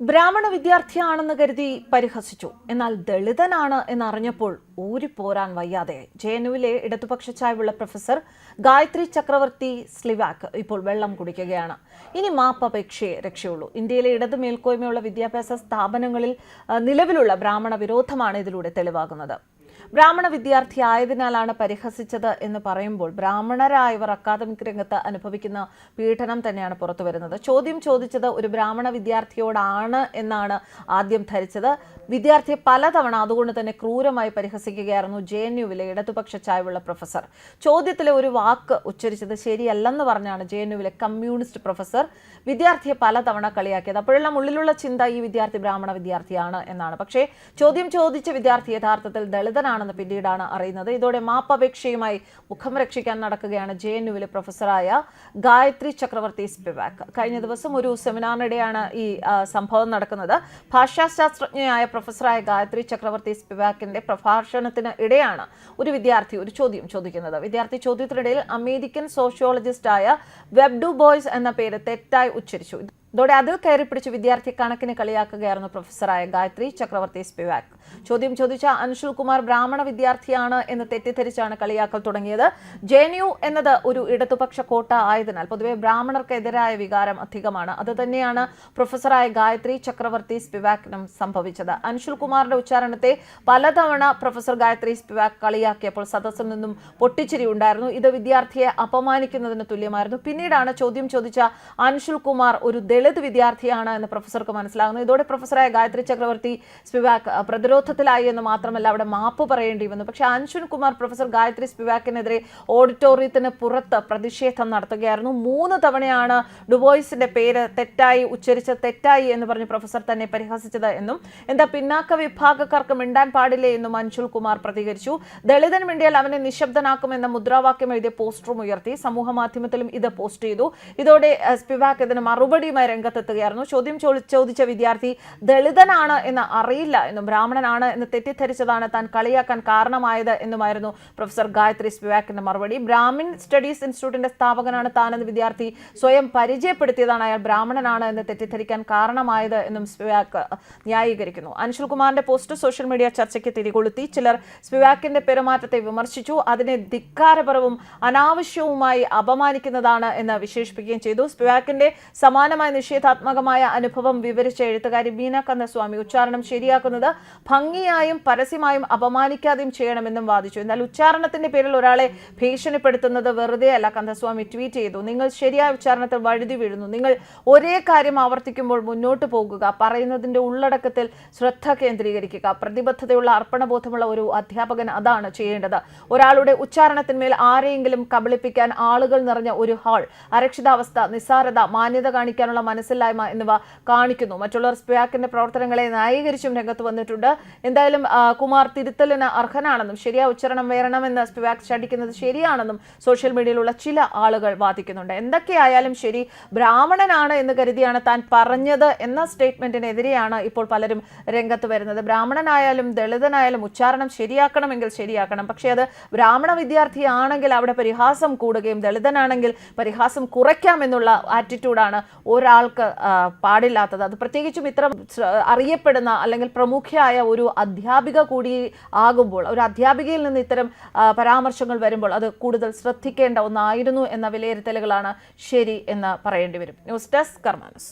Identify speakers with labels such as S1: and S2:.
S1: ബ്രാഹ്മണ വിദ്യാർത്ഥിയാണെന്ന് കരുതി പരിഹസിച്ചു. എന്നാൽ ദളിതനാണ് എന്നറിഞ്ഞപ്പോൾ പോരാൻ വയ്യാതെ. ജെ എൻയുവിലെ ഇടതുപക്ഷ ചായവുള്ള പ്രൊഫസർ ഗായത്രി ചക്രവർത്തി സ്ലിവാക്ക് ഇപ്പോൾ വെള്ളം കുടിക്കുകയാണ്. ഇനി മാപ്പപേക്ഷയെ രക്ഷയുള്ളൂ. ഇന്ത്യയിലെ ഇടതു മേൽക്കോയ്മയുള്ള വിദ്യാഭ്യാസ സ്ഥാപനങ്ങളിൽ നിലവിലുള്ള ബ്രാഹ്മണ വിരോധമാണ് ഇതിലൂടെ തെളിവാകുന്നത്. ബ്രാഹ്മണ വിദ്യാർത്ഥി ആയതിനാലാണ് പരിഹസിച്ചത് എന്ന് പറയുമ്പോൾ ബ്രാഹ്മണരായവർ അക്കാദമിക് രംഗത്ത് അനുഭവിക്കുന്ന പീഡനം തന്നെയാണ് പുറത്തു വരുന്നത്. ചോദ്യം ചോദിച്ചത് ഒരു ബ്രാഹ്മണ വിദ്യാർത്ഥിയോടാണ് എന്നാണ് ആദ്യം ധരിച്ചത്. വിദ്യാർത്ഥിയെ പലതവണ അതുകൊണ്ട് തന്നെ ക്രൂരമായി പരിഹസിക്കുകയായിരുന്നു ജെ എൻ യുവിലെ ഇടതുപക്ഷ ചായവുള്ള പ്രൊഫസർ. ചോദ്യത്തിലെ ഒരു വാക്ക് ഉച്ചരിച്ചത് ശരിയല്ലെന്ന് പറഞ്ഞാണ് ജെ എൻ യുവിലെ കമ്മ്യൂണിസ്റ്റ് പ്രൊഫസർ വിദ്യാർത്ഥിയെ പലതവണ കളിയാക്കിയത്. അപ്പോഴെല്ലാം ഉള്ളിലുള്ള ചിന്ത ഈ വിദ്യാർത്ഥി ബ്രാഹ്മണ വിദ്യാർത്ഥിയാണ് എന്നാണ്. പക്ഷേ ചോദ്യം ചോദിച്ച വിദ്യാർത്ഥി യഥാർത്ഥത്തിൽ ദളിതനാണെന്ന് പിന്നീടാണ് അറിയുന്നത്. ഇതോടെ മാപ്പപേക്ഷയുമായി മുഖം രക്ഷിക്കാൻ നടക്കുകയാണ് ജെ എൻ യുവിലെ പ്രൊഫസറായ ഗായത്രി ചക്രവർത്തി സ്പിവാക് കഴിഞ്ഞ ദിവസം ഒരു സെമിനാറിനിടെയാണ് ഈ സംഭവം നടക്കുന്നത്. ഭാഷാശാസ്ത്രജ്ഞയായ പ്രൊഫസറായ ഗായത്രി ചക്രവർത്തി സ്പിവാക്കിന്റെ പ്രഭാഷണത്തിന് ഇടെയാണ് ഒരു വിദ്യാർത്ഥി ഒരു ചോദ്യം ചോദിക്കുന്നത്. വിദ്യാർത്ഥി ചോദ്യത്തിനിടയിൽ അമേരിക്കൻ സോഷ്യോളജിസ്റ്റായ വെബ്ഡു ബോയ്സ് എന്ന പേര് തെറ്റായി ഉച്ചരിച്ചു. ഇതോടെ അതിൽ കയറി പിടിച്ച് വിദ്യാർത്ഥി കണക്കിന് കളിയാക്കുകയായിരുന്നു പ്രൊഫസറായ ഗായത്രി ചക്രവർത്തി സ്പിവാക്. ചോദ്യം ചോദിച്ച അൻഷുൽ കുമാർ ബ്രാഹ്മണ വിദ്യാർത്ഥിയാണ് എന്ന് തെറ്റിദ്ധരിച്ചാണ് കളിയാക്കൽ തുടങ്ങിയത്. ജെ എന്നത് ഒരു ഇടതുപക്ഷ കോട്ട ആയതിനാൽ പൊതുവെ ബ്രാഹ്മണർക്കെതിരായ വികാരം അധികമാണ്. അത് തന്നെയാണ് പ്രൊഫസറായ ഗായത്രി ചക്രവർത്തി സ്പിവാക്കിനും സംഭവിച്ചത്. അൻഷുൽ കുമാറിന്റെ ഉച്ചാരണത്തെ പലതവണ പ്രൊഫസർ ഗായത്രി സ്പിവാക് കളിയാക്കിയപ്പോൾ സദസ്സിൽ നിന്നും പൊട്ടിച്ചിരി ഉണ്ടായിരുന്നു. ഇത് വിദ്യാർത്ഥിയെ അപമാനിക്കുന്നതിന് തുല്യമായിരുന്നു. പിന്നീടാണ് ചോദ്യം ചോദിച്ച അൻഷുൽ കുമാർ ഒരു ദളിത് വിദ്യാർത്ഥിയാണ് എന്ന് പ്രൊഫസർക്ക് മനസ്സിലാകുന്നു. ഇതോടെ പ്രൊഫസറായ ഗായത്രി ചക്രവർത്തി സ്പിവാക് പ്രതിരോധത്തിലായി എന്ന് മാത്രമല്ല അവിടെ മാപ്പ് പറയേണ്ടി വന്നു. പക്ഷേ അൻഷുൻ കുമാർ പ്രൊഫസർ ഗായത്രി സ്പിവാക്കിനെതിരെ ഓഡിറ്റോറിയത്തിന് പുറത്ത് പ്രതിഷേധം നടത്തുകയായിരുന്നു. മൂന്ന് തവണയാണ് ഡുബോയ്സിന്റെ പേര് തെറ്റായി ഉച്ചരിച്ച തെറ്റായി എന്ന് പറഞ്ഞ് പ്രൊഫസർ തന്നെ പരിഹസിച്ചത് എന്നും എന്താ പിന്നാക്ക വിഭാഗക്കാർക്ക് മിണ്ടാൻ പാടില്ലേ എന്നും അൻഷുൽ കുമാർ പ്രതികരിച്ചു. ദളിതൻ മിണ്ടിയാൽ അവനെ നിശബ്ദനാക്കുമെന്ന മുദ്രാവാക്യം എഴുതിയ പോസ്റ്ററും ഉയർത്തി. സമൂഹ മാധ്യമത്തിലും ഇത് പോസ്റ്റ് ചെയ്തു. ഇതോടെ സ്പിവാക്ക് സ്പിവാക് ഇതിന് മറുപടിയുമായി രംഗത്തെത്തുകയായിരുന്നു. ചോദ്യം ചോദിച്ച വിദ്യാർത്ഥി ദളിതനാണ് എന്ന് അറിയില്ല എന്നും ബ്രാഹ്മണനാണ് എന്ന് തെറ്റിദ്ധരിച്ചതാണ് താൻ കളിയാക്കാൻ കാരണമായത് എന്നുമായിരുന്നു പ്രൊഫസർ ഗായത്രി സ്പിവാക്കിന്റെ മറുപടി. ബ്രാഹ്മിൻ സ്റ്റഡീസ് ഇൻസ്റ്റിറ്റ്യൂട്ടിന്റെ സ്ഥാപകനാണ് താനെന്ന് വിദ്യാർത്ഥി സ്വയം പരിചയപ്പെടുത്തിയതാണ് അയാൾ ബ്രാഹ്മണനാണ് എന്ന് തെറ്റിദ്ധരിക്കാൻ കാരണമായത് എന്നും സ്പിവാക്ക് ന്യായീകരിക്കുന്നു. അൻഷുൽ കുമാറിന്റെ പോസ്റ്റ് സോഷ്യൽ മീഡിയ ചർച്ചയ്ക്ക് തിരികൊളുത്തി. ചിലർ സ്പിവാക്കിന്റെ പെരുമാറ്റത്തെ വിമർശിച്ചു. അതിനെ ധിക്കാരപരവും അനാവശ്യവുമായി അപമാനിക്കുന്നതാണ് എന്ന് വിശേഷിപ്പിക്കുകയും ചെയ്തു. സ്പിവാക്കിന്റെ സമാനമായ നിഷേധാത്മകമായ അനുഭവം വിവരിച്ച എഴുത്തുകാരി ബീന കന്നസ്വാമി ഉച്ചാരണം ശരിയാക്കുന്നത് ഭംഗിയായും പരസ്യമായും അപമാനിക്കാതെയും ചെയ്യണമെന്നും വാദിച്ചു. എന്നാൽ ഉച്ചാരണത്തിന്റെ പേരിൽ ഒരാളെ ഭീഷണിപ്പെടുത്തുന്നത് വെറുതെ അല്ല കന്നസ്വാമി ട്വീറ്റ് ചെയ്തു. നിങ്ങൾ ശരിയായ ഉച്ചാരണത്തിൽ വഴുതി വീഴുന്നു. നിങ്ങൾ ഒരേ കാര്യം ആവർത്തിക്കുമ്പോൾ മുന്നോട്ട് പോകുക. പറയുന്നതിന്റെ ഉള്ളടക്കത്തിൽ ശ്രദ്ധ കേന്ദ്രീകരിക്കുക. പ്രതിബദ്ധതയുള്ള അർപ്പണബോധമുള്ള ഒരു അധ്യാപകൻ അതാണ് ചെയ്യേണ്ടത്. ഒരാളുടെ ഉച്ചാരണത്തിന്മേൽ ആരെയെങ്കിലും കബളിപ്പിക്കാൻ ആളുകൾ നിറഞ്ഞ ഒരു ഹാൾ അരക്ഷിതാവസ്ഥ നിസ്സാരത മാന്യത കാണിക്കാനുള്ള മനസ്സില്ലായ്മ എന്നിവ കാണിക്കുന്നു. മറ്റുള്ളവർ സ്പിയാക്കിന്റെ പ്രവർത്തനങ്ങളെ ന്യായീകരിച്ചും രംഗത്ത് വന്നിട്ടുണ്ട്. എന്തായാലും കുമാർ തിരുത്തലിന് അർഹനാണെന്നും ശരിയായ ഉച്ചാരണം വേണമെന്ന് സ്പിവാക് ചടിക്കുന്നത് ശരിയാണെന്നും സോഷ്യൽ മീഡിയയിലുള്ള ചില ആളുകൾ വാദിക്കുന്നുണ്ട്. എന്തൊക്കെയായാലും ശരി ബ്രാഹ്മണനാണ് എന്ന് കരുതിയാണ് താൻ പറഞ്ഞത് എന്ന സ്റ്റേറ്റ്മെന്റിനെതിരെയാണ് ഇപ്പോൾ പലരും രംഗത്ത് വരുന്നത്. ബ്രാഹ്മണനായാലും ദളിതനായാലും ഉച്ചാരണം ശരിയാക്കണമെങ്കിൽ ശരിയാക്കണം. പക്ഷേ അത് ബ്രാഹ്മണ വിദ്യാർത്ഥിയാണെങ്കിൽ അവിടെ പരിഹാസം കൂടുകയും ദളിതനാണെങ്കിൽ പരിഹാസം കുറയ്ക്കാം കുറയ്ക്കാമെന്നുള്ള ആറ്റിറ്റ്യൂഡാണ് ഒരാൾക്ക് പാടില്ലാത്തത്. അത് പ്രത്യേകിച്ചും ഇത്ര അറിയപ്പെടുന്ന അല്ലെങ്കിൽ പ്രമുഖയായ ഒരു അധ്യാപിക കൂടി ആകുമ്പോൾ ഒരു അധ്യാപികയിൽ നിന്ന് ഇത്തരം പരാമർശങ്ങൾ വരുമ്പോൾ അത് കൂടുതൽ ശ്രദ്ധിക്കേണ്ട ഒന്നായിരുന്നു എന്ന വിലയിരുത്തലുകളാണ് ശരി എന്ന് പറയേണ്ടി വരും. News desk കർമാനസ്.